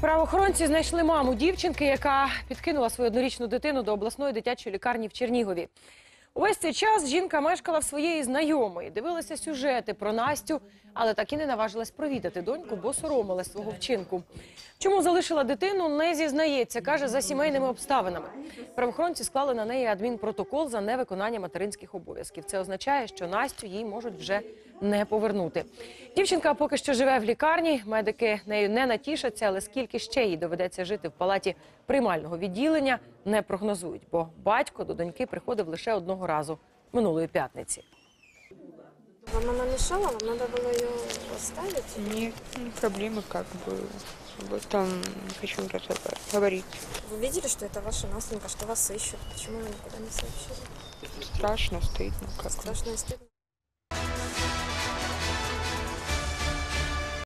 Правоохоронці знайшли маму дівчинки, яка підкинула свою однорічну дитину до обласної дитячої лікарні в Чернігові. Увесь цей час жінка мешкала в своєї знайомої, дивилася сюжети про Настю, але так і не наважилась провідати доньку, бо соромилась свого вчинку. Чому залишила дитину, не зізнається, каже, за сімейними обставинами. Правоохоронці склали на неї адмінпротокол за невиконання материнських обов'язків. Це означає, що Настю їй можуть вже не повернути. Дівчинка поки що живе в лікарні. Медики нею не натішаться, але скільки ще їй доведеться жити в палаті приймального відділення, не прогнозують, бо батько до доньки приходив лише одного разу минулої п'ятниці. Вам она мешала? Вам надо было ее оставить? Нет, ну, проблемы как бы. Об этом не хочу разговаривать- говорить. Вы видели, что это ваша Настенька, что вас ищут? Почему вы никуда не сообщили? Страшно, стыдно. Как бы. Страшно и стыдно.